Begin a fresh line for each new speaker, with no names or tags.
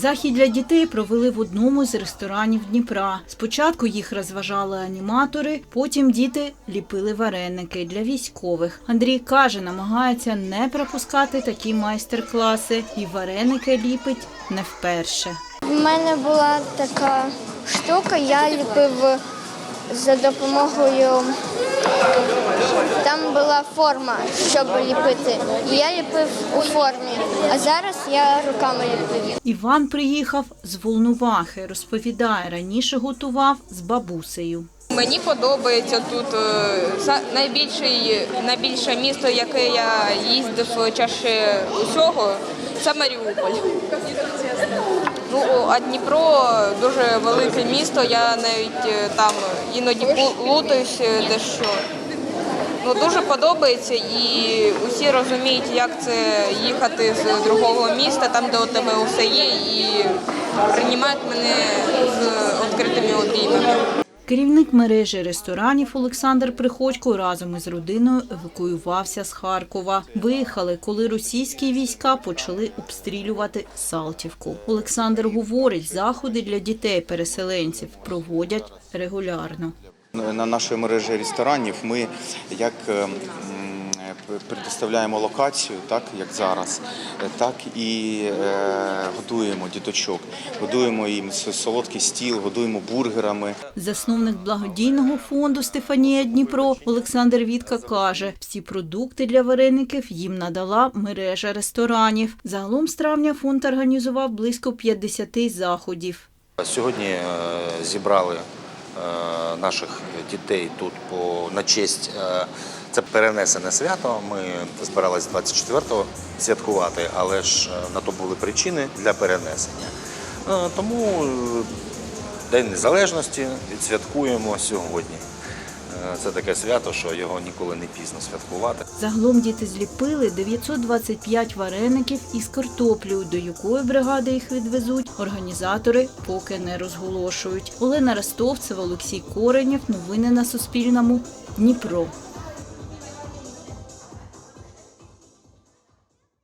Захід для дітей провели в одному з ресторанів Дніпра. Спочатку їх розважали аніматори, потім діти ліпили вареники для військових. Андрій каже, намагається не пропускати такі майстер-класи, і вареники ліпить не вперше.
У мене була така штука, я ліпив за допомогою. Там була форма, щоб ліпити. І я ліпив у формі, а зараз я руками ліпив.
Іван приїхав з Волновахи. Розповідає, раніше готував з бабусею.
Мені подобається тут е, найбільший, найбільше місто, яке я їздив чаще усього, це Маріуполь. А Дніпро дуже велике місто, я навіть е, там іноді плутаюсь е, дещо. Ну, дуже подобається і усі розуміють, як це їхати з другого міста, там, де у тебе усе є, і приймають мене з відкритими обіймами.
Керівник мережі ресторанів Олександр Приходько разом із родиною евакуювався з Харкова. Виїхали, коли російські війська почали обстрілювати Салтівку. Олександр говорить, заходи для дітей-переселенців проводять регулярно.
На нашій мережі ресторанів ми як е, м, п- предоставляємо локацію, так як зараз, так і е, годуємо діточок, годуємо їм солодкий стіл, годуємо бургерами.
Засновник благодійного фонду Стефанія Дніпро Олександр Вітка каже, всі продукти для вареників їм надала мережа ресторанів. Загалом з травня фонд організував близько 50 заходів.
Сьогодні е, зібрали наших дітей тут по на честь. е, Це перенесене свято. Ми збиралися 24-го святкувати, але ж е, на то були причини для перенесення. Е, Тому е, День Незалежності відсвяткуємо сьогодні. Е, Це таке свято, що його ніколи не пізно святкувати.
Загалом діти зліпили 925 вареників із картоплею, до якої бригади їх відвезуть. Організатори поки не розголошують. Олена Ростовцева, Олексій Коренєв. Новини на Суспільному. Дніпро.